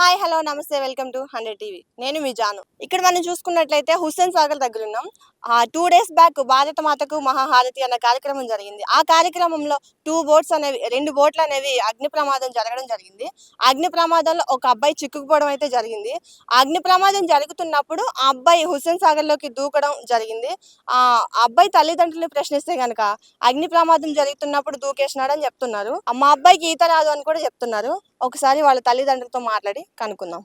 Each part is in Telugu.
Hi hello namaste welcome to hundred TV. నేను మీ జాను. ఇక్కడ మనం చూసుకున్నట్లయితే హుస్సేన్ సాగర్ దగ్గర ఉన్నాం. టూ డేస్ బ్యాక్ భారత మాతకు మహాహారతి అన్న కార్యక్రమం జరిగింది. ఆ కార్యక్రమంలో టూ బోట్స్ అనేవి రెండు బోట్లు అనేవి అగ్ని ప్రమాదం జరగడం జరిగింది. అగ్ని ప్రమాదంలో ఒక అబ్బాయి చిక్కుకుపోవడం అయితే జరిగింది. అగ్ని ప్రమాదం జరుగుతున్నప్పుడు ఆ అబ్బాయి హుస్సేన్ సాగర్లోకి దూకడం జరిగింది. ఆ అబ్బాయి తల్లిదండ్రులు ప్రశ్నిస్తే కనుక అగ్ని ప్రమాదం జరుగుతున్నప్పుడు దూకేసినాడని చెప్తున్నారు. మా అబ్బాయికి ఈత రాదు అని కూడా చెప్తున్నారు. ఒకసారి వాళ్ళ తల్లిదండ్రులతో మాట్లాడి కనుక్కుందాం.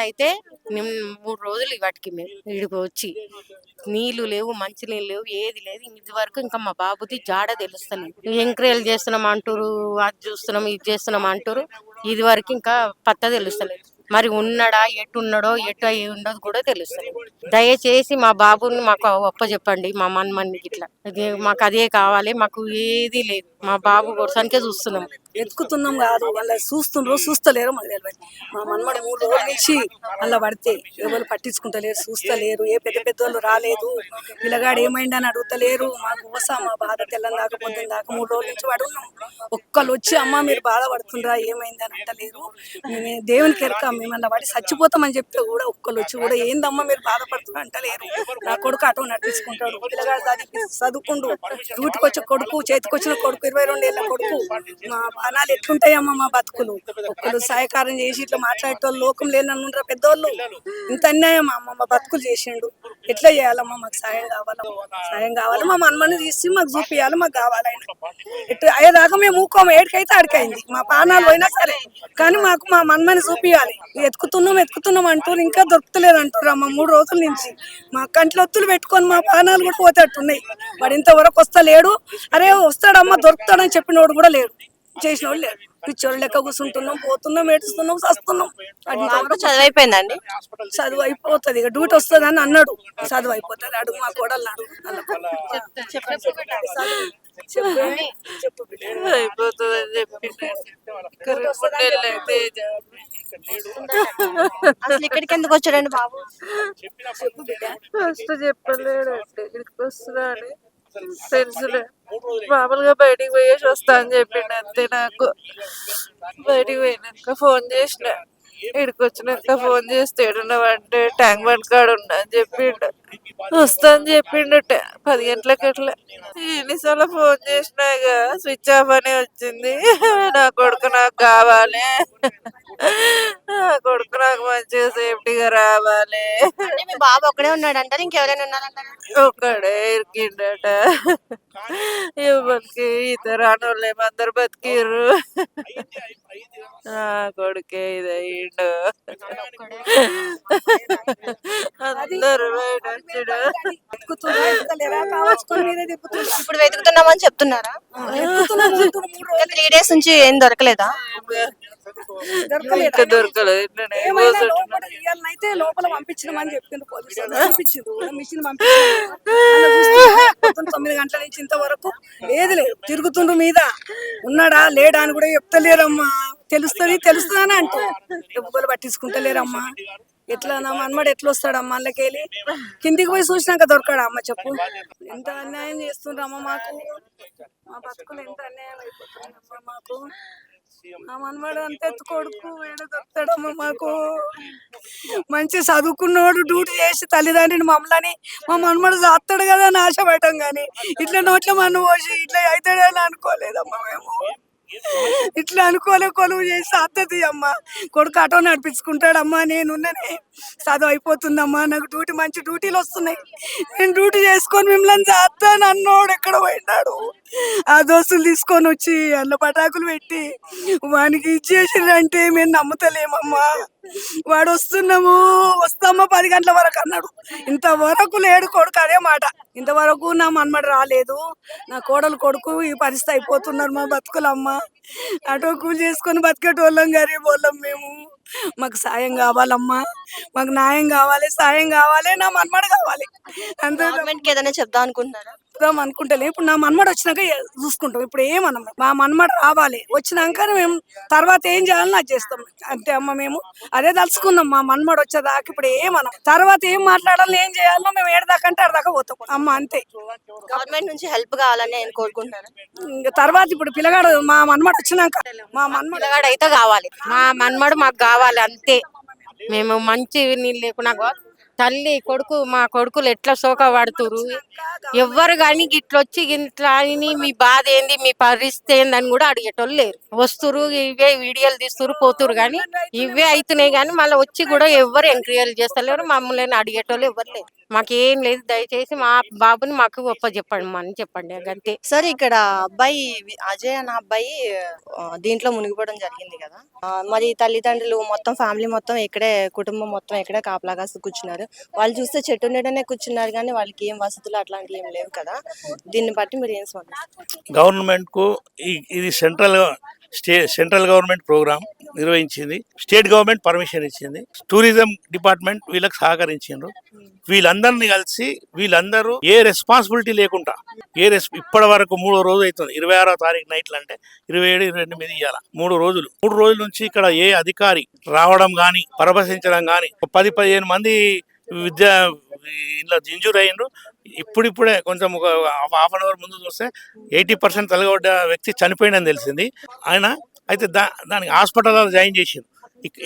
మన్మడైతే మేము మూడు రోజులు వాటికి మేము ఇక్కడికి వచ్చి నీళ్ళు లేవు మంచి నీళ్ళు లేవు ఏది లేదు. ఇది వరకు ఇంకా మా బాబుది జాడ తెలుస్తలేదు. ఎంక్రియలు చేస్తున్నాం అంటారు అది చూస్తున్నాం ఇది చేస్తున్నాం అంటారు. ఇది వరకు ఇంకా పత్త తెలుస్తలేదు. మరి ఉన్నాడా ఎటు ఉన్నాడో ఎటు అయి ఉండదు కూడా తెలుస్తుంది. దయచేసి మా బాబుని మాకు ఒప్పచెప్పండి మా మన్మన్ని ఇట్లా. మాకు అదే కావాలి మాకు ఏది లేదు. మా బాబు కొరసానికే చూస్తున్నాం. ఎత్తుకుతున్నాం కాదు వాళ్ళ చూస్తుండ్రు చూస్తలేరు మాకు తెలియదు మా మన్మడి మూడు రోజుల నుంచి అలా పడితే ఎవరు పట్టించుకుంటలేరు చూస్తలేరు. ఏ పెద్ద పెద్ద వాళ్ళు రాలేదు. పిల్లగాడు ఏమైందని అడుగుతలేరు. మాకు కోసం మా బాధ తెల్లం దాకా పొద్దున్న దాకా మూడు రోజుల నుంచి పడున్నాం. ఒక్కళ్ళు వచ్చి అమ్మ మీరు బాధపడుతుండ్రా ఏమైంది? అని అంటలేరు. దేవునికి ఎరక మేము వాడి పడి చచ్చిపోతామని చెప్తే కూడా ఒక్కళ్ళు వచ్చి కూడా ఏందమ్మా మీరు బాధపడుతున్నా అంటలేరు. నా కొడుకు అటు నడిపించుకుంటాడు. పిల్లగాడు చదివి చదువుకుండు. డ్యూటీకి వచ్చే కొడుకు చేతికి వచ్చిన కొడుకు ఇరవై రెండు ఏళ్ళ కొడుకు. మా ప్రాణాలు ఎట్లుంటాయమ్మా మా బతుకులు? ఒక్కరు సహాయకారం చేసి ఇట్లా మాట్లాడేటోళ్ళు లోకం లేనన్నుండ్రా పెద్దోళ్ళు. ఇంత అన్యాయం అమ్మ మా బతుకులు చేసిండు. ఎట్లా చేయాలమ్మా? మాకు సాయం కావాలమ్మా. సాయం కావాలి మా మనమని తీసి మాకు చూపియాలి మాకు కావాలి ఆయన ఇట్లా అయ్యేదాకా మేము ఊకోము ఏడికైతే అడికైంది మా ప్రాణాలు పోయినా సరే. కానీ మాకు మా మన్మని చూపియాలి ఎత్తుకుతున్నాం ఎత్తుకుతున్నాం అంటారు ఇంకా దొరుకుతలేదు అంటారు అమ్మ మూడు రోజుల నుంచి. మా కంట్లో ఒత్తులు పెట్టుకొని మా ప్రాణాలు కూడా పోతేట్టున్నాయి. వాడు ఇంతవరకు వస్తలేడు. అరే వస్తాడమ్మా దొరుకుతాడని చెప్పినోడు కూడా లేడు. చేసినోడు లేడు. పిచ్చోడు లెక్క కూర్చుంటున్నాం పోతున్నాం ఏడుస్తున్నాం చస్తున్నాం. వాడు బాబు చదివైపోయిందండి. చదువు అయిపోతుంది ఇక డ్యూటీ వస్తుంది అని అన్నాడు. చదువు అయిపోతుంది అడుగు మా కోడలు అడుగు అయిపోతుందని చెప్పి అసలు ఇక్కడికి ఎందుకు వచ్చాడండి బాబు ఫస్ట్ చెప్పలేడు అంటే ఇక్కడికి వస్తున్నా అని తెలుసులే మామూలుగా బయటికి పోయేసి వస్తా అని చెప్పిండు అంతే నాకు బయటికి పోయినాక ఫోన్ చేసిన ఇక్కడికి వచ్చినాక ఫోన్ చేస్తే ఏడున్నావు అంటే ట్యాంక్ బండ్ కాడ ఉన్నా అని చెప్పిండు వస్తా అని చెప్పిండు పది గంటలకు అట్లా. ఎన్నిసార్లు ఫోన్ చేసినా ఇక స్విచ్ ఆఫ్ అని వచ్చింది. నా కొడుకు నాకు కావాలి. నా కొడుకు నాకు మంచిగా సేఫ్టీగా రావాలి. మీ బాబు ఒక్కడే ఉన్నాడు అంటారు ఇంకెవరైనా ఉన్నారంటారా ఒక్కడే ఇరికిండట. ఎవరికి ఇతర వాళ్ళు ఏమందరు బతికిర్రు. నా కొడుకే ఇది అయ్యిండు అందరు బయట తిప్పుతున్నా. ఇప్పుడు వెతుకుతున్నామని చెప్తున్నారా? త్రీ డేస్ నుంచి ఏం దొరకలేదా? దొరకలేదా? ఇంకా దొరకలేదు. కూర్చుంటున్నా. లోపల. పంపించిండు. మిషన్ పంపించిండు. అలా చూస్తే పొద్దున్న తొమ్మిది గంటల నుంచి ఇంతవరకు ఏది లేదు. తిరుగుతుండ్రు మీద. ఉన్నాడా? లేడా అని కూడా చెప్తలేరమ్మా. తెలుస్తుంది తెలుస్తుంది అని అంటూ ఎవ్వరు పట్టించుకుంటలేరమ్మా. ఎట్లా నా మనమడు ఎట్లా అందులోకి వెళ్ళి కిందికి పోయి చూసినాక దొరకడా అమ్మ చెప్పు. ఎంత అన్యాయం చేస్తుండ్రమ్మా మాకు. మా బతుకులు ఎంత అన్యాయం అయిపోతుందమ్మా మాకు. ఆ మనవాడు అంత ఎత్తు కొడుకు ఏడ దొరుకుతాడమ్మ మాకు. మంచి చదువుకున్నోడు డ్యూటీ చేసి తల్లిదండ్రిని మమ్మల్ని మా మనమడు చేస్తాడు కదా అని ఆశపడటం కానీ ఇట్లా నోట్ల మన్ను పోసి ఇట్లా అవుతాడని అనుకోలేదమ్మా మేము. ఇట్లా అనుకోలే కొలువు చేసి సాధ్యత అమ్మ. కొడుకు ఆటో నడిపించుకుంటాడమ్మా నేనున్ననే. చదువు అయిపోతుందమ్మా నాకు డ్యూటీ మంచి డ్యూటీలు వస్తున్నాయి. నేను డ్యూటీ చేసుకొని మిమ్మల్ని చేస్తాను అన్నోడు ఎక్కడ పోయినాడు ఆ దోస్తులు తీసుకొని వచ్చి అల్ల పటాకులు పెట్టి వానికి ఇచ్చేసిండ్రంటే మేము నమ్ముతలేమమ్మా? వాడు వస్తున్నాము వస్తామా పది గంటల వరకు అన్నాడు. ఇంతవరకు లేడు కొడుకు అదే మాట. ఇంతవరకు నా మన్మడు రాలేదు. నా కోడలు కొడుకు ఈ పరిస్థితి అయిపోతున్నారు మా బతుకులమ్మ. అటో కూలి చేసుకొని బతికేటోళ్ళం గరీబ్ వాళ్ళం మేము. మాకు సాయం కావాలమ్మా. మాకు న్యాయం కావాలి సాయం కావాలి నా మన్మడు కావాలి. అంతే ఏదైనా చెప్దాం అనుకుంటున్నారా? చెప్దాం అనుకుంటలే. ఇప్పుడు నా మన్మడు వచ్చినాక చూసుకుంటాం. ఇప్పుడు ఏమన్నాం మా మన్మడు రావాలి. వచ్చినాక మేము తర్వాత ఏం చేయాలని అది చేస్తాం. అంతే అమ్మ మేము అదే తలుచుకున్నాం. మా మన్మడు వచ్చేదాకా ఇప్పుడు ఏమన్నాం తర్వాత ఏం మాట్లాడాలి ఏం చేయాలో మేము ఏడదాకంటే ఆడదాకా పోతాం. అమ్మ అంతే. గవర్నమెంట్ నుంచి హెల్ప్ కావాలని నేను కోరుకుంటున్నాను ఇంకా తర్వాత ఇప్పుడు పిల్లగాడు మా మన్మడు వచ్చినాక మా మన్మడు పిల్లగాడు అయితే కావాలి. మా మన్మడు మాకు కావాలి అంతే. మేము మంచి నీళ్ళు గా- తల్లి కొడుకు మా కొడుకులు ఎట్లా సోక పడుతురు? ఎవ్వరు కానీ ఇట్లొచ్చి ఇట్లా అని మీ బాధ ఏంది మీ పరిస్థితి ఏందని కూడా అడిగేటోళ్ళు లేరు. వస్తురు ఇవే వీడియోలు తీస్తురు పోతురు కానీ ఇవే అవుతున్నాయి కానీ మళ్ళీ వచ్చి కూడా ఎవ్వరు ఎంక్వైరీ చేస్తలేరు. మమ్మల్ని అడిగేటోళ్ళు ఎవరు లేరు. మాకేం లేదు దయచేసి మా బాబుని మాకు గొప్ప చెప్పండి అని చెప్పండి అంతే. సరే ఇక్కడ అబ్బాయి అజయ్ అన్న అబ్బాయి దీంట్లో మునిగిపోవడం జరిగింది కదా. మరి తల్లిదండ్రులు మొత్తం ఫ్యామిలీ మొత్తం ఇక్కడే కుటుంబం మొత్తం ఇక్కడే కాపలాగా కూర్చున్నారు. వాళ్ళు చూస్తే చెట్టు నీడనే కూర్చున్నారు కానీ వాళ్ళకి ఏం వసతులు అట్లాంటివి ఏం లేవు కదా. దీన్ని బట్టి మీరు ఏం స్పందిస్తారు? గవర్నమెంట్కు ఇది central state central government program నిర్వహించింది. స్టేట్ గవర్నమెంట్ పర్మిషన్ ఇచ్చింది. టూరిజం డిపార్ట్మెంట్ వీళ్ళకి సహకరించిండ్రు. వీళ్ళందరినీ కలిసి వీళ్ళందరూ ఏ రెస్పాన్సిబిలిటీ లేకుండా ఏ రెస్ ఇప్పటి వరకు మూడో రోజు అవుతుంది. ఇరవై ఆరో తారీఖు నైట్లు అంటే ఇరవై ఏడు ఇరవై ఎనిమిది ఇవ్వాల మూడు రోజులు. మూడు రోజుల నుంచి ఇక్కడ ఏ అధికారి రావడం కానీ పరవశించడం కానీ పది పదిహేను మంది విద్యా ఇలా ఇంజూర్ అయ్యిండ్రు. ఇప్పుడిప్పుడే కొంచెం ఒక హాఫ్ అన్ అవర్ ముందు చూస్తే ఎయిటీ పర్సెంట్ తలగొడ్డ వ్యక్తి చనిపోయిందని తెలిసింది. ఆయన అయితే దా దానికి హాస్పిటల్లో జాయిన్ చేసింది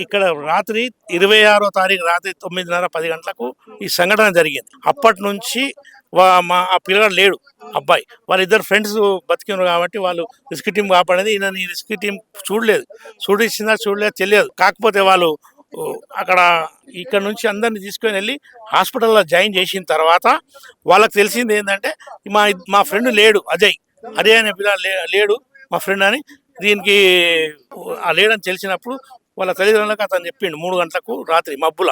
ఇక్కడ రాత్రి ఇరవై ఆరో తారీఖు రాత్రి తొమ్మిదిన్నర పది గంటలకు ఈ సంఘటన జరిగింది. అప్పటి నుంచి మా ఆ పిల్లగాడు లేడు అబ్బాయి. వాళ్ళిద్దరు ఫ్రెండ్స్ బతికినారు కాబట్టి వాళ్ళు రిస్క్ టీం కాపాడేది. ఈయన ఈ రిస్క్ టీం చూడలేదు. చూడిచ్చిందా చూడలేదు తెలియదు. కాకపోతే వాళ్ళు అక్కడ ఇక్కడ నుంచి అందరిని తీసుకొని వెళ్ళి హాస్పిటల్లో జాయిన్ చేసిన తర్వాత వాళ్ళకి తెలిసింది ఏంటంటే మా మా ఫ్రెండ్ లేడు అజయ్. అజయ్ అనే పిల్ల లే- లేడు మా ఫ్రెండ్ అని. దీనికి ఆ లేడని తెలిసినప్పుడు వాళ్ళ తల్లిదండ్రులకు అతను చెప్పిండు మూడు గంటలకు రాత్రి మబ్బుల.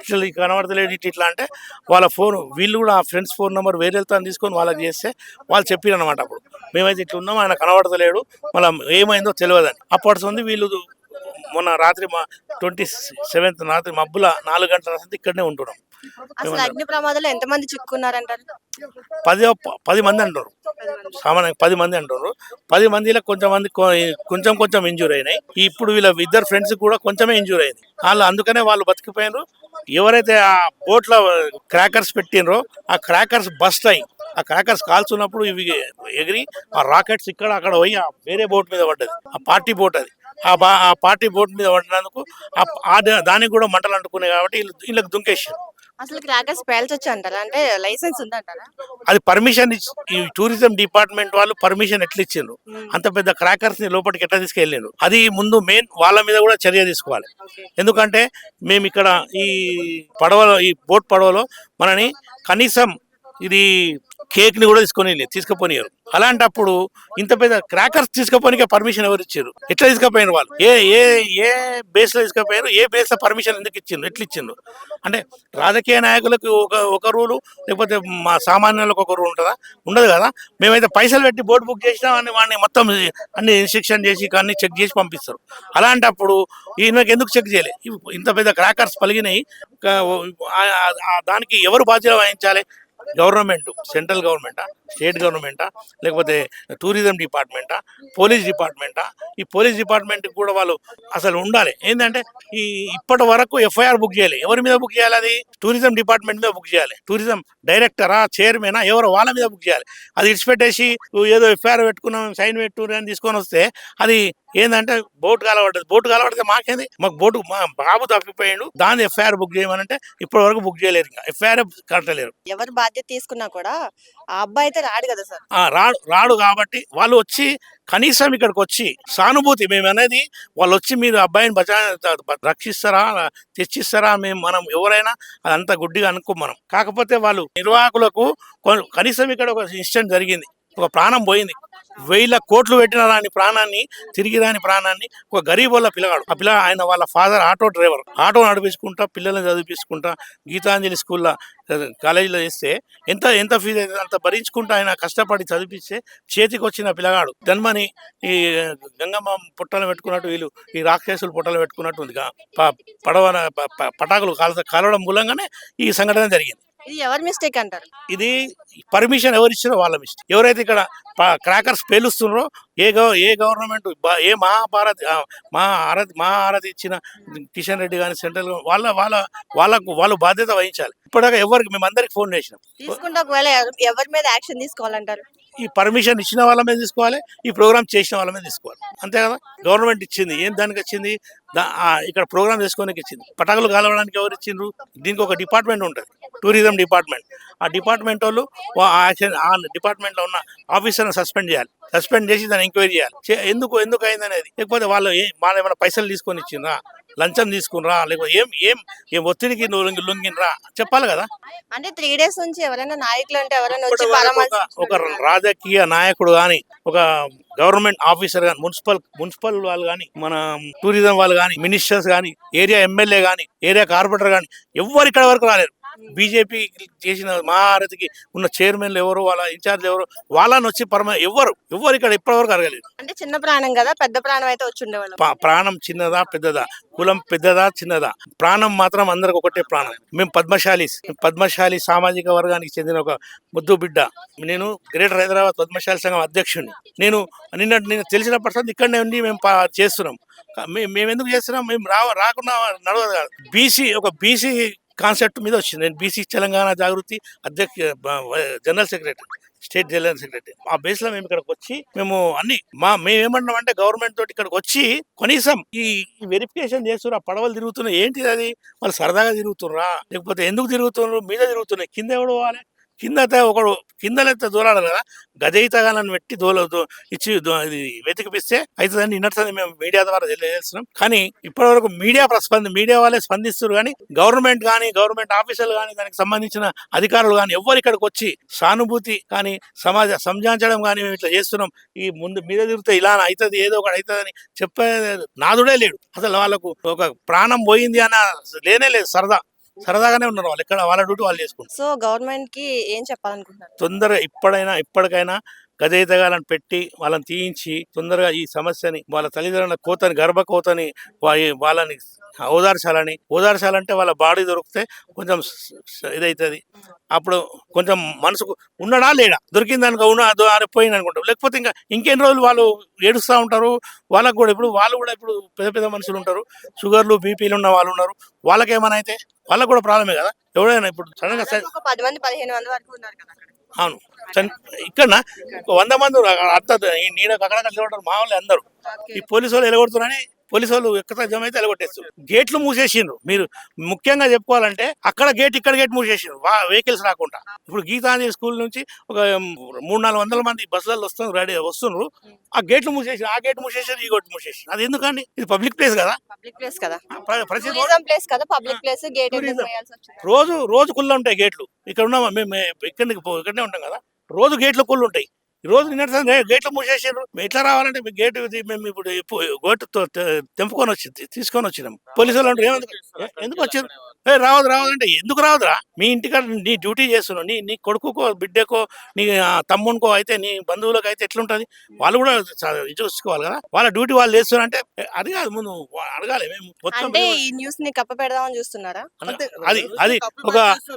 ఇట్లా కనబడతలేడు ఇట్లా ఇట్లా అంటే వాళ్ళ ఫోన్ వీళ్ళు కూడా ఆ ఫ్రెండ్స్ ఫోన్ నెంబర్ వేరే వెళ్తాను తీసుకొని వాళ్ళకి చేస్తే వాళ్ళు చెప్పారు అనమాట అప్పుడు. మేమైతే ఇట్లా ఉన్నాం ఆయన కనబడతలేడు మళ్ళీ ఏమైందో తెలియదని అప్పటి వీళ్ళు మొన్న రాత్రి మా ట్వంటీ సెవెంత్ రాత్రి మబ్బుల నాలుగు గంటల సంది ఇక్కడనే ఉంటున్నాం. అసలు అగ్ని ప్రమాదంలో ఎంతమంది చిక్కుకున్నారంటారు పది పది మంది అంటారు. సామాన్యంగా పది మంది అంటారు. పది మందిలో కొంతమంది కొంచెం కొంచెం ఇంజూర్ అయినాయి. ఇప్పుడు వీళ్ళ ఇద్దరు ఫ్రెండ్స్ కూడా కొంచెమే ఇంజూర్ అయింది. వాళ్ళు అందుకనే వాళ్ళు బతికిపోయినారు. ఎవరైతే ఆ బోట్లో క్రాకర్స్ పెట్టినరో ఆ క్రాకర్స్ బస్ట్ అయ్యి ఆ క్రాకర్స్ కాల్చున్నప్పుడు ఇవి ఎగిరి ఆ రాకెట్స్ ఇక్కడ అక్కడ పోయి వేరే బోట్ మీద పడ్డది. ఆ పార్టీ బోట్ అది. ఆ బా ఆ పార్టీ బోట్ మీద పడినందుకు దానికి కూడా మంటలు అంటుకున్నాయి కాబట్టి వీళ్ళు వీళ్ళకి దుంకేసారు అసలు క్రాకర్స్ పేల్చొచ్చు అంటారా? అంటే లైసెన్స్ ఉందంటారా? అది పర్మిషన్ ఈ టూరిజం డిపార్ట్మెంట్ వాళ్ళు పర్మిషన్ ఎట్లా ఇచ్చిండ్రు అంత పెద్ద క్రాకర్స్ని లోపలికి ఎట్లా తీసుకెళ్ళిండ్రు? అది ముందు మెయిన్ వాళ్ళ మీద కూడా చర్య తీసుకోవాలి. ఎందుకంటే మేము ఇక్కడ ఈ పడవలో ఈ బోట్ పడవలో మనని కనీసం ఇది కేక్ని కూడా తీసుకొని తీసుకుపోయారు అలాంటప్పుడు ఇంత పెద్ద క్రాకర్స్ తీసుకుపోనికే పర్మిషన్ ఎవరు ఇచ్చారు? ఎట్లా తీసుకుపోయారు వాళ్ళు? ఏ ఏ ఏ బేస్లో తీసుకుపోయారు ఏ బేస్లో పర్మిషన్ ఎందుకు ఇచ్చిండ్రు? ఎట్లా ఇచ్చిండ్రు? అంటే రాజకీయ నాయకులకు ఒక ఒక రూలు లేకపోతే మా సామాన్యులకు ఒక రూల్ ఉంటుందా? ఉండదు కదా. మేమైతే పైసలు పెట్టి బోట్ బుక్ చేసినా అని వాడిని మొత్తం అన్ని ఇన్స్ట్రక్షన్ చేసి అన్ని చెక్ చేసి పంపిస్తారు. అలాంటప్పుడు ఈయనకి ఎందుకు చెక్ చేయలే? ఇంత పెద్ద క్రాకర్స్ పలిగినాయి. దానికి ఎవరు బాధ్యత వహించాలి? గవర్నమెంట్ సెంట్రల్ గవర్నమెంటా స్టేట్ గవర్నమెంటా లేకపోతే టూరిజం డిపార్ట్మెంటా పోలీస్ డిపార్ట్మెంటా? ఈ పోలీస్ డిపార్ట్మెంట్ కూడా వాళ్ళు అసలు ఉండాలి. ఏంటంటే ఈ ఇప్పటి వరకు ఎఫ్ఐఆర్ బుక్ చేయాలి. ఎవరి మీద బుక్ చేయాలి అది? టూరిజం డిపార్ట్మెంట్ మీద బుక్ చేయాలి. టూరిజం డైరెక్టరా చైర్మనా? ఎవరు వాళ్ళ మీద బుక్ చేయాలి. అది ఇడిచిపెట్టేసి ఏదో ఎఫ్ఐఆర్ పెట్టుకున్నాం సైన్ పెట్టు అని తీసుకొని వస్తే అది ఏంటంటే బోట్ కాలబడ్డది. బోట్ కాలబడితే మాకేంది? మాకు బోటు మా బాబు తప్పిపోయిండు. దాన్ని ఎఫ్ఐఆర్ బుక్ చేయమనంటే ఇప్పటి వరకు బుక్ చేయలేరు ఇంకా. ఎఫ్ఐఆర్ కట్టలేరు. ఎవరు బాధ్యత తీసుకున్నా కూడా ఆ అబ్బాయి అయితే రాడు కదా సార్. రాడు రాడు కాబట్టి వాళ్ళు వచ్చి కనీసం ఇక్కడికి వచ్చి సానుభూతి మేము అనేది వాళ్ళు వచ్చి మీరు అబ్బాయిని బచా రక్షిస్తారా తెచ్చిస్తారా మేము మనం ఎవరైనా అదంతా గుడ్డిగా అనుకో మనం. కాకపోతే వాళ్ళు నిర్వాహకులకు కనీసం ఇక్కడ ఒక ఇన్సిడెంట్ జరిగింది. ఒక ప్రాణం పోయింది. వేల కోట్లు పెట్టిన రాని ప్రాణాన్ని తిరిగి రాని ప్రాణాన్ని ఒక గరీబ్ వాళ్ళ పిల్లగాడు. ఆ పిల్ల ఆయన వాళ్ళ ఫాదర్ ఆటో డ్రైవర్. ఆటో నడిపించుకుంటా పిల్లల్ని చదివించుకుంటా గీతాంజలి స్కూల్లో కాలేజీలో చేస్తే ఎంత ఎంత ఫీజు అయితే అంత భరించుకుంటూ ఆయన కష్టపడి చదివిస్తే చేతికి వచ్చిన పిల్లగాడు. జన్మని ఈ గంగమ్మ పుట్టలు పెట్టుకున్నట్టు వీళ్ళు ఈ రాక్షసులు పుట్టలు పెట్టుకున్నట్టు ఉంది. పడవ పడవన ప- పటాకులు కాల కాలవడం మూలంగానే ఈ సంఘటన జరిగింది. ఇది ఎవరి మిస్టేక్ అంటారు? ఇది పర్మిషన్ ఎవరు ఇచ్చారో వాళ్ళ మిస్టేక్. ఎవరైతే ఇక్కడ క్రాకర్స్ పేలుస్తున్నారో ఏ గవ ఏ గవర్నమెంట్ ఏ మహాభారత్ ఆ, మహాహారతి మహాహారతి ఇచ్చిన కిషన్ రెడ్డి కానీ సెంట్రల్ వాళ్ళ వాళ్ళ వాళ్ళకు వాళ్ళు బాధ్యత వహించాలి. ఇప్పటిదాకా ఎవరికి మేము అందరికి ఫోన్ చేసినాం. తీసుకుంటే ఒకవేళ ఎవ- ఎవరి మీద యాక్షన్ తీసుకోవాలంటారు? ఈ పర్మిషన్ ఇచ్చిన వాళ్ళ మీద తీసుకోవాలి ఈ ప్రోగ్రామ్ చేసిన వాళ్ళ మీద తీసుకోవాలి. అంతే కదా? గవర్నమెంట్ ఇచ్చింది. ఏం దానికి వచ్చింది ఇక్కడ ప్రోగ్రామ్ చేసుకోనికి ఇచ్చింది. పటాకులు కాలవడానికి ఎవరు ఇచ్చిండ్రు? దీనికి ఒక డిపార్ట్మెంట్ ఉంటుంది. Tourism department. ఆ డిపార్ట్మెంట్ వాళ్ళు ఆ డిపార్ట్మెంట్లో ఉన్న ఆఫీసర్ని సస్పెండ్ చేయాలి. సస్పెండ్ చేసి దాన్ని ఎంక్వైరీ చేయాలి. ఎందుకు ఎందుకు అయిందనేది? లేకపోతే వాళ్ళు వాళ్ళు ఏమైనా పైసలు తీసుకొని ఇచ్చిండ్రా? లంచం తీసుకునిరా లేకపోతే ఏం ఏం ఏం ఒత్తిడికి నువ్వు లొంగి- లొంగినరా? చెప్పాలి కదా. అంటే త్రీ డేస్ నుంచి ఎవరైనా నాయకులు అంటే ఎవరైనా వచ్చి ఒక రాజకీయ నాయకుడు కానీ ఒక గవర్నమెంట్ ఆఫీసర్ కానీ మున్సిపల్ మున్సిపల్ వాళ్ళు కానీ మన టూరిజం వాళ్ళు కానీ మినిస్టర్స్ కానీ ఏరియా ఎమ్మెల్యే కానీ ఏరియా కార్పొరేటర్ కానీ ఎవ్వరు ఇక్కడ వరకు రాలేరు. బీజేపీ చేసిన మహారథికి ఉన్న చైర్మన్లు ఎవరు వాళ్ళ ఇన్ఛార్జ్ ఎవరు వాళ్ళని వచ్చి పరమ ఎవ్వరు ఎవ్వరు ఇక్కడ ఇప్పటివరకు అడగలేదు. అంటే చిన్న ప్రాణం కదా పెద్ద ప్రాణం అయితే వచ్చి ఉండేవాళ్ళు. ప్రాణం చిన్నదా పెద్దదా? కులం పెద్దదా చిన్నదా? ప్రాణం మాత్రం అందరికి ఒకటే ప్రాణం. మేము పద్మశాలీస్. పద్మశాలి సామాజిక వర్గానికి చెందిన ఒక ముద్దు బిడ్డ. నేను గ్రేటర్ హైదరాబాద్ పద్మశాలి సంఘం అధ్యక్షుడిని. నేను నిన్న నేను తెలిసిన పర్సన్ ఇక్కడనే ఉండి మేము చేస్తున్నాం. మేము ఎందుకు చేస్తున్నాం? మేము రా రాకుండా నడవదు కాదు. బీసీ ఒక బీసీ కాన్సెప్ట్ మీద వచ్చింది. నేను బీసీ తెలంగాణ జాగృతి అధ్యక్ష general secretary state general secretary. ఆ బేస్లో మేము ఇక్కడికి వచ్చి మేము అన్ని మా మేమేమన్నాం అంటే గవర్నమెంట్ తోటి ఇక్కడికి వచ్చి కనీసం ఈ వెరిఫికేషన్ చేస్తున్నారు ఆ పడవలు తిరుగుతున్నాయి. ఏంటిది అది? వాళ్ళు సరదాగా తిరుగుతున్నారా? లేకపోతే ఎందుకు తిరుగుతున్నారు? మీద తిరుగుతున్నాయి. కింద ఎవడు పోవాలి? కింద అయితే ఒకడు కిందలైతే దూరాడు కదా. గజయితగానని పెట్టి దూల ఇచ్చి ఇది వెతికిపిస్తే అవుతుందని నిన్నటిసారి మేము మీడియా ద్వారా తెలియజేస్తున్నాం. కానీ ఇప్పటివరకు మీడియా ప్రస్పంది మీడియా వాళ్ళే స్పందిస్తారు కానీ గవర్నమెంట్ కానీ గవర్నమెంట్ ఆఫీసర్లు కానీ దానికి సంబంధించిన అధికారులు కానీ ఎవరు ఇక్కడికి వచ్చి సానుభూతి కానీ సమాజ సంజాంచడం కానీ మేము ఇట్లా చేస్తున్నాం. ఈ ముందు మీద తిరిగితే ఇలా అవుతుంది ఏదో ఒకటి అవుతుందని చెప్పే నాదుడే లేడు. అసలు వాళ్ళకు ఒక ప్రాణం పోయింది అన్న లేనే లేదు సరదా. సరదాగానే ఉన్నారు వాళ్ళు. ఇక్కడ వాళ్ళ డ్యూటీ వాళ్ళు చేసుకుంటారు. సో గవర్నమెంట్కి ఏం చెప్పాలనుకుంటున్నారు? తొందరగా ఇప్పుడైనా ఇప్పటికైనా గజయితగాలను పెట్టి వాళ్ళని తీయించి తొందరగా ఈ సమస్యని వాళ్ళ తల్లిదండ్రుల కోతని గర్భ కోతని వాళ్ళని ఓదార్చాలని ఓదార్చాలంటే వాళ్ళ బాడీ దొరికితే కొంచెం స- ఇదైతుంది. అప్పుడు కొంచెం మనసుకు ఉన్నాడా లేడా? దొరికింది అనుకో ఉన్న పోయింది అనుకుంటాం లేకపోతే ఇంకా ఇంకెన్ని రోజులు వాళ్ళు ఏడుస్తూ ఉంటారు? వాళ్ళకు కూడా ఇప్పుడు వాళ్ళు కూడా ఇప్పుడు పెద్ద పెద్ద మనుషులు ఉంటారు. షుగర్లు బీపీలు ఉన్న వాళ్ళు ఉన్నారు. వాళ్ళకేమైనా అయితే వాళ్ళకి కూడా ప్రాబ్లమే కదా? ఎవడైనా ఇప్పుడు సడన్గా పది మంది పదిహేను మంది వరకు ఉన్నారు కదా అవును. ఇక్కడ వంద మంది ఈ నీడ అక్కడ నిలబడ్డారు మా వాళ్ళు అందరూ. ఈ పోలీసు వాళ్ళు ఎలగొడుతున్నారని పోలీసు వాళ్ళు ఎక్కడ జమ అయితే ఎలగొట్టేస్తారు గేట్లు మూసేసిండ్రు. మీరు ముఖ్యంగా చెప్పుకోవాలంటే అక్కడ గేట్ ఇక్కడ గేట్ మూసేసిండ్రు. వెహికల్స్ రాకుండా. ఇప్పుడు గీతాంజలి స్కూల్ నుంచి ఒక మూడు నాలుగు వందల మంది బస్సులలో వస్తున్నారు రెడీ వస్తున్నారు. ఆ గేట్లు మూసేసి ఆ గేట్ మూసేసారు ఈ గేట్ మూసేసి. అది ఎందుకండి? ఇది పబ్లిక్ ప్లేస్ కదా? పబ్లిక్ ప్లేస్ కదా? ప్ర- ప్రతి రోజు ప్లేస్ కదా? పబ్లిక్ ప్లేస్ గేట్ రోజు రోజు కుళ్ళు ఉంటాయి గేట్లు. ఇక్కడ ఉన్నాం మేము ఇక్కడికి ఇక్కడనే ఉంటాం కదా? రోజు గేట్లు కుళ్ళు ఉంటాయి. ఈ రోజు నిన్న గేట్లు మూసేసారు ఎట్లా రావాలంటే మీ గేట్ ఇది మేము ఇప్పుడు ఇప్పు- గోటు తెంపుకొని వచ్చి తీ- తీసుకొని వచ్చినాం. పోలీసు వాళ్ళు అంటారు ఏమందుకు ఎందుకు వచ్చారు ఏ రావద్దు రావద్దు అంటే ఎందుకు రావద్దురా? మీ ఇంటికాడ నీ డ్యూటీ చేస్తున్నావు నీ నీ కొడుకుకో బిడ్డకో నీ తమ్మునికో అయితే నీ బంధువులకు అయితే ఎట్లుంటది? వాళ్ళు కూడా చూసుకోవాలి కదా. వాళ్ళ డ్యూటీ వాళ్ళు చేస్తున్నారు అంటే కాదు ముందు అడగాలి మేము మొత్తం అంటే ఈ న్యూస్ని కప్ప పెడదామని చూస్తున్నారా? అది అది ఒక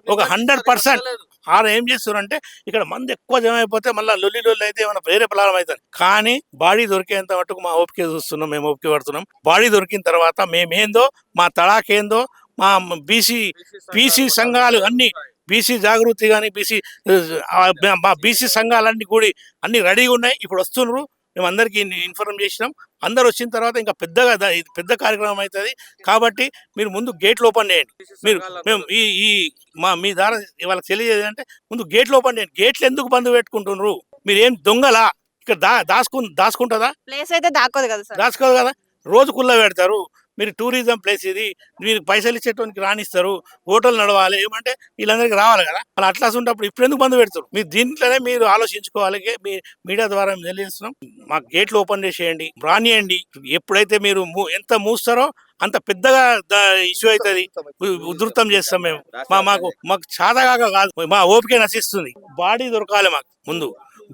ఒక హండ్రెడ్ పర్సెంట్ ఆడ ఏం చేస్తారంటే ఇక్కడ మంది ఎక్కువ జమ అయిపోతే మళ్ళీ లొల్లి లొల్లి అయితే ఏమైనా వేరే ప్రాబ్లం అవుతుంది కానీ బాడీ దొరికేంత మటుకు మా ఓపిక చూస్తున్నాం మేము ఓపిక పడుతున్నాం. బాడీ దొరికిన తర్వాత మేమేందో మా తడాకేందో మా బీసీ బీసీ సంఘాలు అన్ని బీసీ జాగృతి కానీ బీసీ మా బీసీ సంఘాలన్నీ కూడా అన్ని రెడీగా ఉన్నాయి. ఇప్పుడు వస్తున్నారు. మేము అందరికీ ఇన్ఫార్మ్ చేసినాం. అందరు వచ్చిన తర్వాత ఇంకా పెద్దగా ఇది పెద్ద కార్యక్రమం అవుతుంది. కాబట్టి మీరు ముందు గేట్లు ఓపెన్ చేయండి. మీరు మేము ఈ ఈ మా మీ ద్వారా వాళ్ళకి తెలియజేది అంటే ముందు గేట్లు ఓపెన్ చేయండి. గేట్లు ఎందుకు బంద్ పెట్టుకుంటున్నారు? మీరు ఏం దొంగలా? ఇక్కడ దా దాచుకు దాచుకుంటుందా ప్లేస్ అయితే దాక్కోదు కదా సార్. దాచుకోదు కదా? రోజు కుల్ల పెడతారు. మీరు టూరిజం ప్లేస్ ఇది మీరు పైసలు ఇచ్చేటోనికి రాణిస్తారు హోటల్ నడవాలి ఏమంటే వీళ్ళందరికీ రావాలి కదా? అలా అట్లా ఉన్నప్పుడు ఇప్పుడు ఎందుకు బంద్ పెడతారు మీరు దీంట్లోనే మీరు ఆలోచించుకోవాలి మీ మీడియా ద్వారా మేము తెలియజేస్తున్నాం. మాకు గేట్లు ఓపెన్ చేసేయండి రానియండి. ఎప్పుడైతే మీరు ఎంత మూస్తారో అంత పెద్దగా ఇష్యూ అవుతుంది. ఉధృతం చేస్తాం మేము. మా మాకు మాకు చాదగాక కాదు. మా ఓపిక నశిస్తుంది. బాడీ దొరకాలి మాకు ముందు.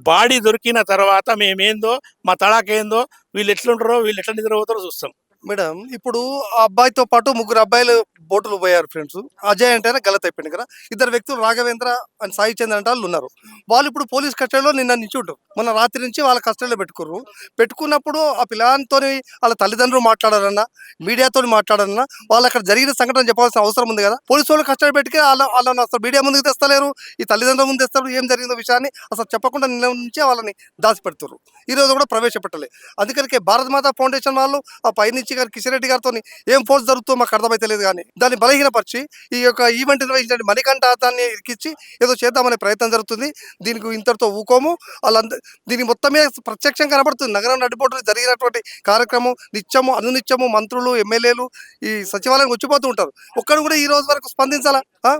బాడీ దొరికిన తర్వాత మేమేందో మా తడాకేందో వీళ్ళు ఎట్లుంటారో వీళ్ళు ఎట్లా నిద్రపోతారో చూస్తాం. మేడం ఇప్పుడు ఆ అబ్బాయితో పాటు ముగ్గురు అబ్బాయిలు బోటులు పోయారు ఫ్రెండ్స్. అజయ్ అంటే గలత్ అయిపోయింది కదా. ఇద్దరు వ్యక్తులు రాఘవేంద్ర అండ్ సాయి చంద్ర అంటే వాళ్ళు ఉన్నారు. వాళ్ళు ఇప్పుడు పోలీస్ కస్టడీలో నిన్న నుంచి ఉంటారు మొన్న రాత్రి నుంచి వాళ్ళ కస్టడీలో పెట్టుకుర్రు. పెట్టుకున్నప్పుడు ఆ పిల్లలతో వాళ్ళ తల్లిదండ్రులు మాట్లాడారన్నా మీడియాతో మాట్లాడారన్నా వాళ్ళు అక్కడ జరిగిన సంఘటన చెప్పాల్సిన అవసరం ఉంది కదా. పోలీసు వాళ్ళు కస్టడీ పెట్టి వాళ్ళ వాళ్ళని అసలు మీడియా ముందుకు తెస్తలేరు. ఈ తల్లిదండ్రుల ముందు తెస్తారు ఏం జరిగిందో విషయాన్ని అసలు చెప్పకుండా నిన్న నుంచే వాళ్ళని దాచిపెడుతున్నారు ఈ రోజు కూడా ప్రవేశపెట్టలేదు అందుకని భారత మాతా ఫౌండేషన్ వాళ్ళు ఆ పైనుంచి గారు కిషన్ రెడ్డి గారితో ఏం ఫోర్స్ జరుగుతుందో మాకు అర్థమైతే లేదు కానీ దాన్ని బలహీనపరిచి ఈ యొక్క ఈవెంట్ నిర్వహించిన మణికంఠ దాన్ని ఇరికిచ్చి ఏదో చేద్దామనే ప్రయత్నం జరుగుతుంది. దీనికి ఇంతటితో ఊకోము. వాళ్ళంద దీని మొత్తమే ప్రత్యక్షం కనబడుతుంది. నగరం నడిపోటు జరిగినటువంటి కార్యక్రమం నిత్యము అనునిత్యము మంత్రులు ఎమ్మెల్యేలు ఈ సచివాలయం వచ్చిపోతూ ఉంటారు. ఒక్కడు కూడా ఈ రోజు వరకు స్పందించాలా? ఆ?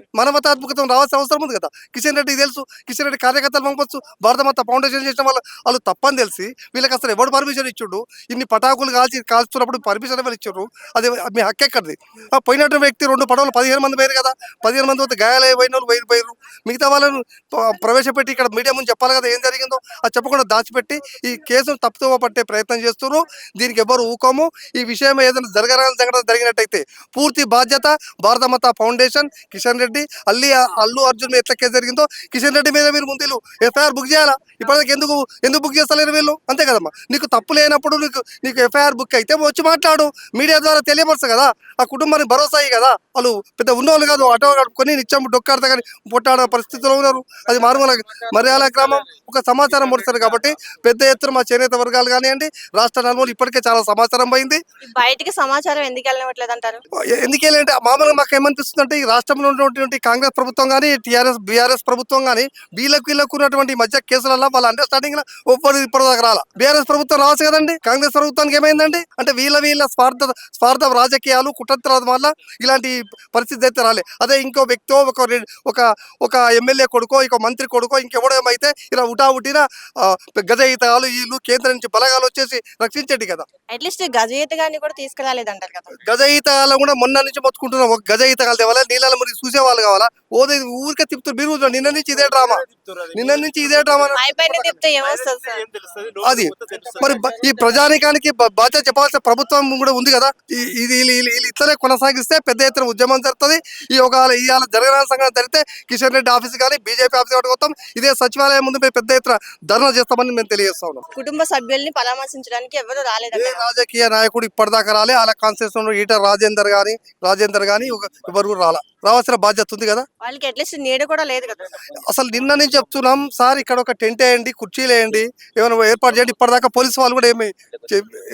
రావాల్సిన అవసరం ఉంది కదా? కిషన్ రెడ్డి తెలుసు కిషన్ రెడ్డి కార్యకర్తలు పంపొచ్చు. భారతమాత ఫౌండేషన్ చేసిన వాళ్ళు వాళ్ళు తప్పని తెలిసి వీళ్ళకి అసలు ఎవడు పర్మిషన్ ఇచ్చుడు? ఇన్ని పటాకులు కాల్చి కాల్చున్నప్పుడు పర్మిషన్ ఎవరు ఇచ్చారు? అది మీ హక్కు ఎక్కడిది? ఆ పోయినట్టు వ్యక్తి రెండు పడవలు పదిహేను మంది పోయారు కదా? పదిహేను మంది పోతే గాయాలై పోయిన వాళ్ళు పోయి పోయారు మిగతా వాళ్ళను ప్రవేశపెట్టి ఇక్కడ మీడియా ముందు చెప్పాలి కదా ఏం జరిగిందో? అది చెప్పకుండా దాచిపెట్టి ఈ కేసును తప్పుతో పట్టే ప్రయత్నం చేస్తున్నారు దీనికి ఎవరు ఊకోము. ఈ విషయం ఏదైనా జరగరాని సంఘటన జరిగినట్టయితే పూర్తి బాధ్యత భారతమాత ఫౌండేషన్ కిషన్ రెడ్డి అల్లి అల్లు అర్జున్ మీద ఎట్లా కేసు జరిగిందో కిషన్ రెడ్డి మీద మీరు ముందు ఎఫ్ఐఆర్ బుక్ చేయాలా? ఇప్పటికి ఎందుకు ఎందుకు బుక్ చేస్తలేరు వీళ్ళు? అంతే కదమ్మా. నీకు తప్పు లేనప్పుడు నీకు నీకు ఎఫ్ఐఆర్ బుక్ అయితే వచ్చి మాట్లాడు. మీడియా ద్వారా తెలియపరచు కదా ఆ కుటుంబానికి భరోసా కదా. వాళ్ళు పెద్ద ఉన్నోళ్ళు కాదు ఆటో కడుక్కొని నిత్యం డొక్కాడతా కానీ పొట్టాడ పరిస్థితిలో ఉన్నారు. అది మారుమూల మర్యాల గ్రామం ఒక సమాచారం పడుతుంది కాబట్టి పెద్ద ఎత్తున మా చేనేత వర్గాలు కానివ్వండి రాష్ట్ర నలుమూలు ఇప్పటికే చాలా సమాచారం పోయింది. బయటికి సమాచారం ఎందుకు వెళ్ళనివ్వట్లేదు అంటారు? ఎందుకేంటంటే మామూలుగా మాకు ఏమనిపిస్తుంది అంటే ఈ రాష్ట్రంలో ఉన్నటువంటి కాంగ్రెస్ ప్రభుత్వం కానీ టీఆర్ఎస్ బీఆర్ఎస్ ప్రభుత్వం కానీ వీళ్ళకు వీళ్ళకు ఉన్నటువంటి మధ్య కేసులలో వాళ్ళ అండర్స్టాండింగ్లో ఇప్పటిదాకా రాల. బీఆర్ఎస్ ప్రభుత్వం రావచ్చు కదండి కాంగ్రెస్ ప్రభుత్వానికి ఏమైందండి? అంటే వీళ్ళ వీళ్ళ స్వార్థ స్వార్థ రాజకీయాలు కుట్రత్రాల వల్ల ఇలాంటి పరిస్థితి అయితే రాలే. అదే ఇంకో వ్యక్తో ఒక ఒక ఒక ఎమ్మెల్యే కొడుకో ఇంకో మంత్రి కొడుకో ఇంకెవడో ఏమైతే ఇలా ఉటా ఉటిన గజ ఈతగాలు వీళ్ళు కేంద్రం నుంచి బలగాలు వచ్చేసి రక్షించండి కదా. అట్లీస్ట్ గజయిత గారిని కూడా తీసుకురాలేదంటారు కదా. గజ ఈతగాళ్ళ కూడా మొన్న నుంచి మొత్తుకుంటున్నాం. ఒక గజ ఈతగాలు తేవాలా నీళ్ళ మరి చూసేవాళ్ళు కావాలా? ఓదే ఊరికే తిప్పుతారు. మీరు నిన్న నుంచి ఇదే డ్రామా. నిన్న నుంచి ఇదే డ్రామా. అది. మరి ఈ ప్రజానికానికి బాధ్యత చెప్పాల్సిన ప్రభుత్వం కూడా ఉంది కదా. ఇది ఇట్లనే కొనసాగిస్తే పెద్ద ఎత్తున ఉద్యమం జరుగుతుంది. ఈ ఒక ఇవాళ జరగని సంఘటన జరిగితే కిషన్ రెడ్డి ఆఫీస్ కానీ బీజేపీ ఆఫీస్ కానీ మొత్తం ఇదే సచివాలయం ముందు మేము పెద్ద ఎత్తున ధర్నా చేస్తామని మేము తెలియజేస్తా. ఉన్నాం కుటుంబ సభ్యుల్ని పరామర్శించడానికి ఎవరు ఏ రాలేదంటారు రాజకీయ నాయకుడు ఇప్పటిదాకా రాలే. వాళ్ళ కాన్స్టిట్యూషన్ ఈటర్ రాజేందర్ గాని రాజేందర్ గాని ఎవరు రాలా. రావాల్సిన బాధ్యత ఉంది కదా. వాళ్ళకి అట్లీస్ట్ నీడ కూడా లేదు కదా. అసలు నిన్న నుంచి చెప్తున్నాం సార్ ఇక్కడ ఒక టెంట్ వేయండి కుర్చీలు వేయండి ఏమైనా ఏర్పాటు చేయండి. ఇప్పటిదాకా పోలీసు వాళ్ళు కూడా ఏమి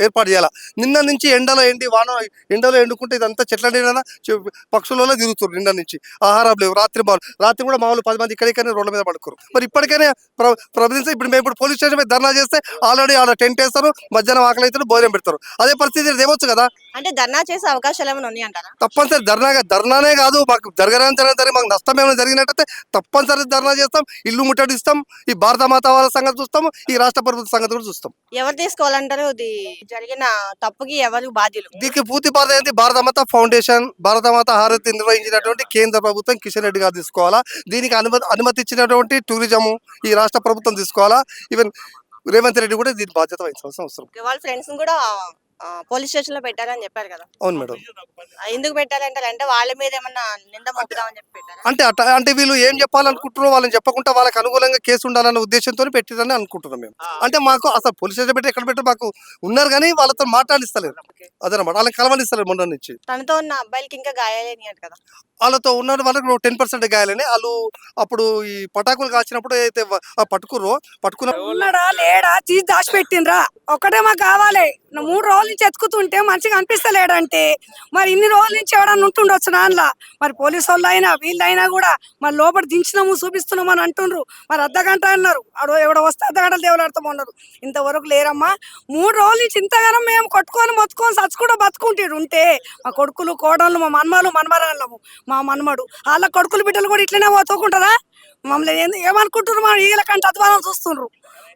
ఏర్పాటు చేయాల. నిన్న నుంచి ఎండలో ఎండి వాన ఎండలో ఎండుకుంటే ఇదంతా చెట్ల నీడన? చె- పక్షులలో తిరుగుతారు నిండా నుంచి. ఆహారం లేవు. రాత్రి మాలు రాత్రి కూడా మామూలు పది మంది ఇక్కడికైనా రోడ్ల మీద పడుకోరు. మరి ఇప్పటికైనా ప్ర ప్రభుత్వం ఇప్పుడు మేము ఇప్పుడు పోలీస్ స్టేషన్ మీద ధర్నా చేస్తే ఆల్రెడీ ఆడ టెంట్ వేస్తారు మధ్యాహ్నం ఆకలి అవుతారు భోజనం పెడతారు. అదే పరిస్థితి ఏమొచ్చు కదా? అంటే ధర్నా చేసే అవకాశాలు ఏమైనా ఉన్నాయి అంటారా తప్పనిసరి ధర్నాగా ధర్నానే కాదు మాకు జరగరాని జరగని జరిగి మాకు నష్టం ఏమైనా జరిగినట్టయితే తప్పనిసరి ధర్నా చేస్తాం ఇల్లు ముట్టడిస్తాం ఈ భారత మాత వాళ్ళ సంగతి చూస్తాం ఈ రాష్ట్ర ప్రభుత్వ సంగతి కూడా చూస్తాం. ఎవరు తీసుకోవాలంటారు? ఇది జరిగిన తప్పుకి ఎవరు బాధ్యులు? దీనికి పూర్తి బాధ ఏంటి? భారత మాత ఫౌండేషన్ భారత మాత హారతి నిర్వహించినటువంటి కేంద్ర ప్రభుత్వం కిషన్ రెడ్డి గారు తీసుకోవాలా? దీనికి అనుమతి అనుమతి ఇచ్చినటువంటి టూరిజం ఈ రాష్ట్ర ప్రభుత్వం తీసుకోవాలా? ఈవెన్ రేవంత్ రెడ్డి కూడా దీని బాధ్యత వహించాల్సిన అవసరం. వాళ్ళ ఫ్రెండ్స్ కూడా పోలీస్ స్టేషన్లో పెట్టారని చెప్పారు కదా. అవును మేడం. ఎందుకు పెట్టారంటారు? అంటే వాళ్ళ మీద ఏమన్నా నింద మోపుదామని చెప్పి పెట్టారా? అంటే అట్ట అంటే వీళ్ళు ఏం చెప్పాలనుకుంటున్నారో వాళ్ళని చెప్పకుండా వాళ్ళకి అనుకూలంగా కేసు ఉండాలన్న ఉద్దేశంతో పెట్టిరని అనుకుంటున్నాం మేము. అంటే మాకు అసలు పోలీస్ స్టేషన్ పెట్టి ఎక్కడ పెట్టి మాకు ఉన్నారు కానీ వాళ్ళతో మాట్లాడిస్తలేరు. అదనమాట వాళ్ళని కలవనిస్తలేరు మొన్న నుంచి. తనతో ఉన్న అబ్బాయిలకి ఇంకా గాయాలేనియట కదా. వాళ్ళతో ఉన్న వాళ్ళకి టెన్ పర్సెంట్ గాయాలని వాళ్ళు అప్పుడు ఈ పటాకులు కాల్చినప్పుడు అయితే పట్టుకుర్రో పట్టుకున్న ఉన్నాడా లేడా తీసి దాచిపెట్టిండ్రా? ఒకటే మాకు కావాలి మూడు రోజుల నుంచి ఎత్తుకుతుంటే మంచిగా అనిపిస్తలేడంటే. మరి ఇన్ని రోజుల నుంచి ఎవడన్నా ఉంటుండొచ్చు నాన్నలా మరి పోలీసు వాళ్ళు అయినా వీళ్ళైనా కూడా మరి లోపల దించినాము చూపిస్తున్నాము అని అంటుండ్రు. మరి అర్ధగంట అన్నారు. ఆడో ఎవడో వస్తే అర్ధగంటలు దేవులాడుతాము అన్నారు ఇంతవరకు లేరమ్మా. మూడు రోజుల నుంచి ఇంతగానం మేము కొట్టుకొని మొత్తుకొని చచ్చుకుంటూ బతుకుంటాడు ఉంటే మా కొడుకులు కోడళ్ళు మా మన్మలు మన్మరాళ్ళము. మా మన్మడు. వాళ్ళ కొడుకులు బిడ్డలు కూడా ఇట్లనే పోతుకుంటారా మమ్మల్ని ఏంది- ఏమనుకుంటున్నారు? మా ఈగల కంటే చూస్తుండ్రు.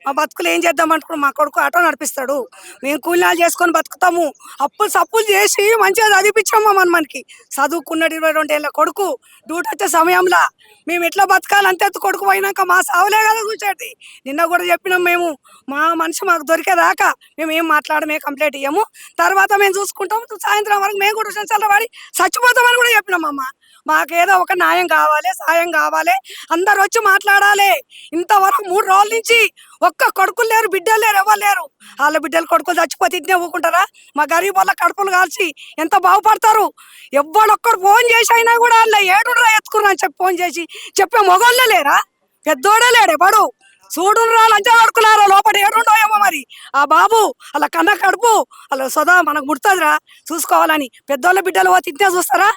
మా బతుకులు ఏం చేద్దాం అనుకున్నాం మా కొడుకు ఆటో నడిపిస్తాడు. మేము కూలినాలు చేసుకొని బతుకుతాము. అప్పులు సప్పులు చేసి మంచిగా చదివిపించాము మా మనకి. చదువుకున్నాడు ఇరవై రెండు ఏళ్ళ కొడుకు. డ్యూటీ వచ్చే సమయంలో మేము ఎట్లా బతకాలి? అంతే ఎత్తు కొడుకు పోయినాక మా సావులే కదా చూసేది. నిన్న కూడా చెప్పినాం మేము మా మనిషి మాకు దొరికేదాకా మేము ఏం మాట్లాడమే కంప్లైంట్ ఇయ్యము. తర్వాత మేము చూసుకుంటాము. సాయంత్రం వరకు మేము కూడా సెన్సర్లో పడి చచ్చిపోతామని కూడా చెప్పినాం అమ్మ. మాకేదో ఒక న్యాయం కావాలి సాయం కావాలి. అందరు వచ్చి మాట్లాడాలి. ఇంతవరకు మూడు రోజుల నుంచి ఒక్క కొడుకులు లేరు బిడ్డలు లేరు ఎవరు లేరు. వాళ్ళ బిడ్డలు కొడుకులు చచ్చిపోతే ఇట్నే ఊకుంటారా మా గరీబ్ వాళ్ళ కడుపులు కాల్చి ఎంత బాగుపడతారు? ఎవ్వడొక్కడు ఫోన్ చేసి అయినా కూడా వాళ్ళ ఏడురా ఎత్తుకున్నా చెప్పి ఫోన్ చేసి చెప్పే మొగోళ్ళే లేరా? పెద్దోడే లేడు ఎవడు? చూడు లంచం అడుకున్నారా లోపల ఏడుండో ఏమో మరి. ఆ బాబు అలా కన్న కడుపు అలా సదా మనకు ముడుతుందిరా. చూసుకోవాలని. పెద్దోళ్ళ బిడ్డలు పోతే ఇంతే చూస్తారా?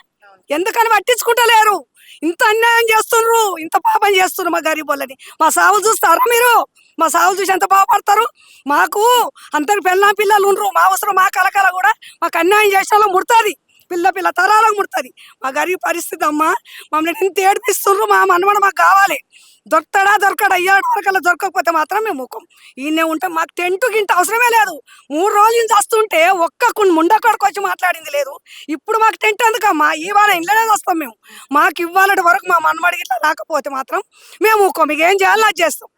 ఎందుకని పట్టించుకుంటలేరు? ఇంత అన్యాయం చేస్తున్నారు ఇంత పాపం చేస్తున్నారు మా గరీబ్ వాళ్ళని. మా సాగు చూస్తారా మీరు? మా సాగు చూసి ఎంత బాగుపడతారు మాకు అందరు పిల్ల పిల్లలు ఉండరు. మా అవసరం మా కలకల కూడా మాకు అన్యాయం చేసిన ముడుతుంది. పిల్ల పిల్ల తరాలకు ముడుతుంది. మా గరీబ్ పరిస్థితి అమ్మా మమ్మల్ని ఇంత ఏడిపిస్తున్నారు మా మనమడ మాకు కావాలి. దొరుకుతాడా దొరకడా? అయ్యాడు వరకల్లా దొరకకపోతే మాత్రం మేము ముఖం ఈయనే ఉంటాం మాకు టెంటు గింట అవసరమే లేదు. మూడు రోజుల నుంచి వస్తుంటే ఒక్క కొన్ని ముండకొడకు వచ్చి మాట్లాడింది లేదు. ఇప్పుడు మాకు టెంట్ ఎందుకమ్మా? ఈ వారం ఇంట్లోనే వస్తాం మేము. మాకు ఇవ్వాలటి వరకు మా మనమడికి ఇట్లా రాకపోతే మాత్రం మేము ముఖం మీకు ఏం చేయాలో అది చేస్తాం.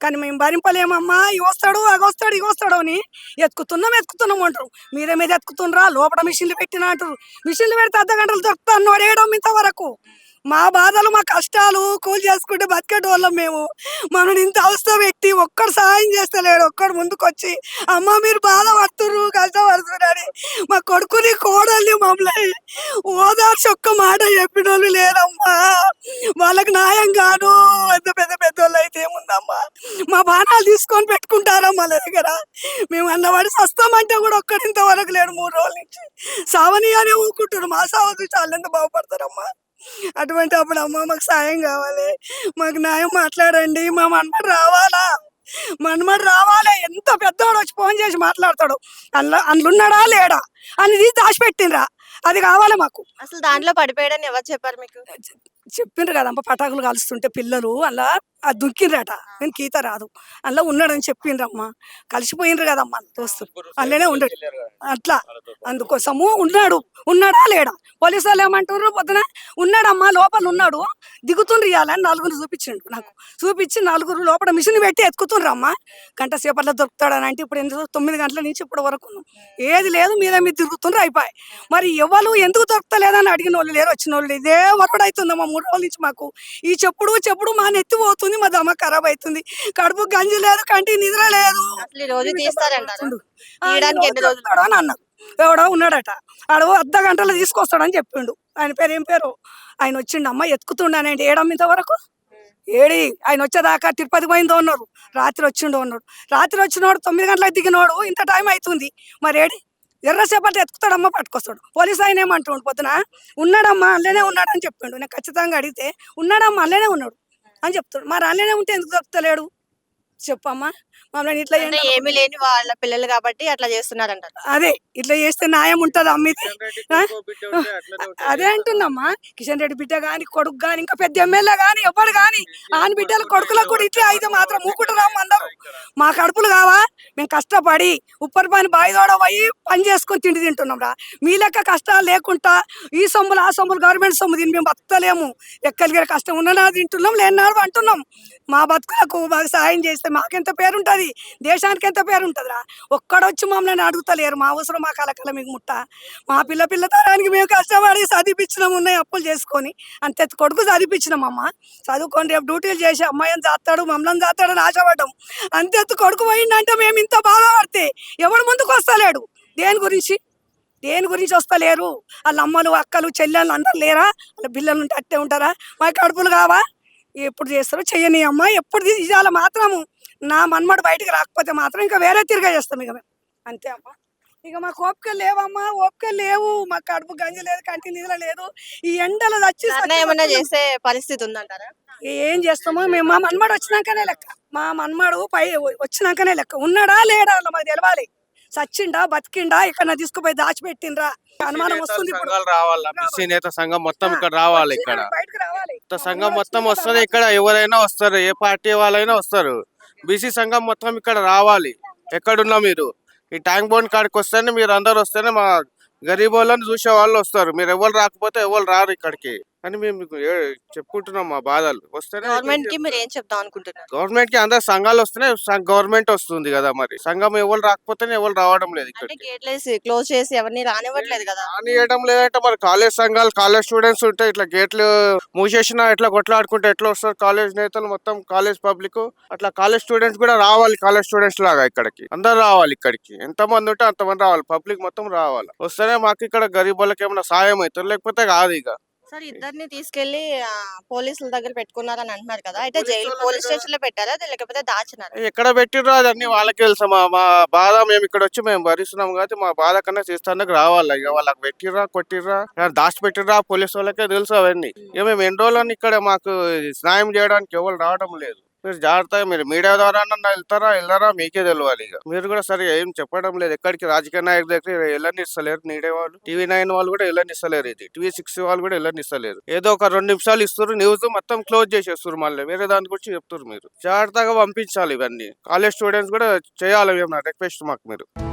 కానీ మేము భరింపలేమమ్మా. ఇవి వస్తాడు అవి వస్తాడు ఇవి వస్తాడు అని ఎత్తుకుతున్నాం ఎత్తుకుతున్నాం అంటారు. మీరే మీద ఎత్తుకుతుండ్రా లోపల మిషన్లు పెట్టిన అంటారు. మిషన్లు పెడితే అర్ధ గంటలు దొరుకుతాను వాడేయడం ఇంతవరకు మా బాధలు మా కష్టాలు కూలి చేసుకుంటే బతికేటోళ్ళం మేము. మనని ఇంత అవస్థ వ్యక్తి ఒక్కడు సహాయం చేస్తలేడు ఒక్కడు ముందుకొచ్చి అమ్మ మీరు బాధపడుతుర్రు కష్టపడుతున్నారని మా కొడుకుని కోడల్ని మమ్మల్ని ఓదార్చి ఒక్క మాట చెప్పిన వాళ్ళు లేరమ్మా. వాళ్ళకి న్యాయం కాదు. పెద్ద పెద్ద పెద్దోళ్ళు అయితే ఏముందమ్మా. మా బాణాలు తీసుకొని పెట్టుకుంటారమ్మా వాళ్ళ దగ్గర? మేము అన్నవాడి సస్తామంటే కూడా ఒక్కడి ఇంతవరకు లేడు మూడు రోజుల నుంచి. సావని అని ఊరుకుంటున్నారు. మా సావ చాలా ఎంత బాగుపడతారమ్మా. అటువంటి అప్పుడు అమ్మ మాకు సాయం కావాలి. మాకు న్యాయం మాట్లాడండి. మా మన్మడు రావాలా? మన్మడు రావాలి. ఎంత పెద్దవాడు వచ్చి ఫోన్ చేసి మాట్లాడతాడు. అందులో అందులో ఉన్నాడా లేడా? అని తీసి దాచిపెట్టిండ్రా. అది కావాలి మాకు. అసలు దాంట్లో పడిపోయాడని ఎవరు చెప్పారు మీకు? చెప్పిండ్రు కదమ్మ పటాకులు కాలుస్తుంటే పిల్లలు అలా అది దుక్కిండ్రట నేను గీత రాదు. అలా ఉన్నాడని చెప్పిండ్రమ్మ కలిసిపోయిండ్రు కదమ్మ దోస్తులు. అందులోనే ఉండడు అట్లా. అందుకోసము ఉన్నాడు. ఉన్నాడా లేడా? పోలీసు వాళ్ళు ఏమంటారు పొద్దున ఉన్నాడమ్మా లోపల ఉన్నాడు. దిగుతుండ్రు ఇవ్వాలని నలుగురు చూపించిండు నాకు. చూపించి నలుగురు లోపల మిషన్ పెట్టి ఎత్తుకుతుండ్రు అమ్మ. గంట సేపట్లో దొరుకుతాడని అంటే ఇప్పుడు ఎందుకు తొమ్మిది గంటల నుంచి ఇప్పటి వరకు. ఏది లేదు మీద మీద తిరుగుతుండ్రు అయిపోయి మరి ఎవరు ఎందుకు దొరుకుతలేదని అడిగిన వాళ్ళు లేరు వచ్చిన వాళ్ళు. ఇదే వరకడు అవుతుందమ్మా మూడు రోజుల నుంచి మాకు ఈ చెప్పుడు చెప్పుడు మా నెత్తి పోతుంది మా దమ ఖరాబ్ అవుతుంది. కడుపు గంజి లేదు కంటి నిద్ర లేదు. రోజు తీస్తారంటారు? అని అన్నారు ఎవడో ఉన్నాడట. ఆడ అర్ధ గంటలో తీసుకొస్తాడని చెప్పిండు. ఆయన పేరు ఏం పేరు? ఆయన వచ్చిండు అమ్మ ఎత్తుకుతుండనండి ఏడమ్మ ఇంతవరకు? ఏడి ఆయన వచ్చేదాకా తిరుపతి పోయిందో ఉన్నారు రాత్రి వచ్చిండో ఉన్నాడు రాత్రి వచ్చినోడు తొమ్మిది గంటలకు దిగినోడు ఇంత టైం అవుతుంది. మరి ఏడి? ఎర్రసేపటి ఎత్తుకుతాడమ్మా పట్టుకొస్తాడు. పోలీస్ ఆయన ఏమంటుండు పొద్దున? ఉన్నాడమ్మా అల్లనే ఉన్నాడు అని చెప్పిండు. నేను ఖచ్చితంగా అడిగితే ఉన్నాడమ్మా అల్లనే ఉన్నాడు. అని చెప్తాడు. మరి అల్లనే ఉంటే ఎందుకు దొరుకుతలేడు చెప్పమ్మా. మమ్మల్ని ఇట్లా ఏమీ లేని వాళ్ళ పిల్లలు కాబట్టి అట్లా చేస్తున్నారంటారు. అదే ఇట్లా చేస్తే న్యాయం ఉంటుంది అమ్మిది? అదే అంటున్నమ్మా. కిషన్ రెడ్డి బిడ్డ గాని కొడుకు గాని ఇంకా పెద్ద ఎమ్మెల్యే గాని ఎవరు గాని ఆని బిడ్డల కొడుకులకు కూడా ఇట్లే అయితే మాత్రం మూకుంటున్నాము అందరూ. మా కడుపులు కావా? మేము కష్టపడి ఉప్పరి పని బాయిదోడ పోయి పని చేసుకొని తిండి తింటున్నాం రా. మీ లెక్క కష్టాలు లేకుండా ఈ సొమ్ములు ఆ సొమ్ములు గవర్నమెంట్ సొమ్ము తిని మేము బతకలేము. ఎక్కడికి కష్టం ఉన్ననా తింటున్నాం లేనాడు అంటున్నాం. మా బతుకులకు మాకు సాయం చేస్తే మాకెంత పేరుంటుంది? దేశానికి ఎంత పేరుంటుంది రా? ఒక్కడొచ్చి మమ్మల్ని అడుగుతలేరు. మా అవసరం మా కలకల మీకు ముట్ట. మా పిల్ల పిల్ల తరానికి మేము కష్టపడి చదివించినాం ఉన్నాయి అప్పులు చేసుకొని. అంతే కొడుకు చదివించినాం అమ్మ. చదువుకొని రేపు డ్యూటీలు చేసి అమ్మాయిని చేస్తాడు మమ్మల్ని చేస్తాడని ఆశపడ్డాం. అంతెత్తు కొడుకు పోయిందంటే మేము ఎంత బాధపడితే ఎవడు ముందుకు వస్తలేడు. దేని గురించి? దేని గురించి వస్తలేరు? వాళ్ళ అమ్మలు అక్కలు చెల్లెళ్ళు అందరు లేరా? వాళ్ళ బిల్లలు ఉంటే అట్టే ఉంటారా? మా కడుపులు కావా? ఎప్పుడు చేస్తారో చెయ్యని అమ్మ ఎప్పుడు తీయాలి మాత్రము. నా మన్మడు బయటకు రాకపోతే మాత్రం ఇంకా వేరే తిరిగా చేస్తాం ఇక మేము. అంతే అమ్మా. ఇక మాకు ఓపిక లేవమ్మా ఓపిక లేవు. మాకు కడుపు గంజి లేదు కంటి నిధుల లేదు. ఈ ఎండలు వచ్చి ఏమన్నా చేసే పరిస్థితి ఉందంటారా? ఏం చేస్తామో మేము మా మన్మడు వచ్చినాకనే లెక్క. మా మన్మడు పై వచ్చినాకనే లెక్క. ఉన్నాడా లేడా మాకు తెలవాలి. సచ్చిండా బతికిండా ఇక్కడ తీసుకుపోయి దాచిపెట్టిండ్రా. అనుమానం వస్తుంది ఇప్పుడు. సంఘాలు రావాలా? బీసీ నేత సంఘం మొత్తం ఇక్కడ రావాలి ఇక్కడ. సంఘం మొత్తం వస్తుంది. ఇక్కడ ఎవరైనా వస్తారు? ఏ పార్టీ వాళ్ళైనా వస్తారు? బీసీ సంఘం మొత్తం ఇక్కడ రావాలి. ఎక్కడున్నా మీరు? ఈ ట్యాంక్ బోన్ కాడికి వస్తేనే మీరు అందరు వస్తేనే మా గరీబ్ వాళ్ళని చూసే వాళ్ళు వస్తారు మీరు ఎవరు రాకపోతే ఎవరు రారు ఇక్కడికి. అని మేము మీకు ఏ- చెప్పుకుంటున్నాం మా బాధలు. వస్తేనే గవర్నమెంట్కి మీరు ఏం చెప్దాం అనుకుంటున్నారు? గవర్నమెంట్కి అందరు సంఘాలు వస్తేనే గవర్నమెంట్ వస్తుంది కదా మరి. సంఘం ఎవరు రాకపోతేనే ఎవరు రావడం లేదు అంటే ఇక్కడికి. గేట్లు వేసి క్లోజ్ చేసి ఎవరిని రానివ్వట్లేదు కదా. రానియడం లేదంటే మరి కాలేజ్ సంఘాలు కాలేజ్ స్టూడెంట్స్ ఉంటే ఇట్లా గేట్లు మూసేసిన ఇట్లా కొట్లాడుకుంటే ఎట్లా వస్తారు? కాలేజ్ నేతలు మొత్తం కాలేజ్ పబ్లిక్ అట్లా కాలేజ్ స్టూడెంట్స్ కూడా రావాలి కాలేజ్ స్టూడెంట్స్ లాగా ఇక్కడికి. అందరు రావాలి ఇక్కడికి. ఎంత మంది ఉంటే అంతమంది రావాలి. పబ్లిక్ మొత్తం రావాలి. వస్తేనే మాకు ఇక్కడ గరీబ్ వాళ్ళకి ఏమైనా సాయం అవుతుంది? లేకపోతే కాదు ఇక. సార్ ఇద్దరిని తీసుకెళ్ళి పోలీసుల దగ్గర పెట్టుకున్నారని అంటున్నారు కదా. అయితే జైలు పోలీస్ స్టేషన్లో పెట్టారా? లేకపోతే దాచినారా? ఎక్కడ పెట్టిర్రో అది అన్ని వాళ్ళకి తెలుసు. మా మా బాధ మేము ఇక్కడ వచ్చి మేము భరిస్తున్నాం కాబట్టి మా బాధ కన్నా చేస్తానికి రావాలి? ఇక వాళ్ళకి పెట్టిర్రా కొట్టిర్రా? దాచి పెట్టిర్రా పోలీస్ వాళ్ళకే తెలుసు అవన్నీ. ఇక మేము ఎన్ని రోజులని ఇక్కడ మాకు న్యాయం చేయడానికి ఎవరు రావడం లేదు. మీరు జాగ్రత్తగా మీరు మీడియా ద్వారా వెళ్తారా వెళ్ళారా? మీకే తెలియాలి ఇక. మీరు కూడా సరిగా ఏం చెప్పడం లేదు. ఎక్కడికి రాజకీయ నాయకుల దగ్గర వెళ్ళనిస్తలేరు నీడే వాళ్ళు. టీవీ నైన్ వాళ్ళు కూడా వెళ్ళనిస్తలేరు ఇది. టీవీ సిక్స్ వాళ్ళు కూడా వెళ్ళనిస్తలేరు ఏదో ఒక రెండు నిమిషాలు ఇస్తారు న్యూస్ మొత్తం క్లోజ్ చేసేస్తారు మళ్ళీ. వేరే దాని గురించి చెప్తారు మీరు. జాగ్రత్తగా పంపించాలి ఇవన్నీ. కాలేజ్ స్టూడెంట్స్ కూడా చేయాలి ఏమన్నా రిక్వెస్ట్ మాకు మీరు.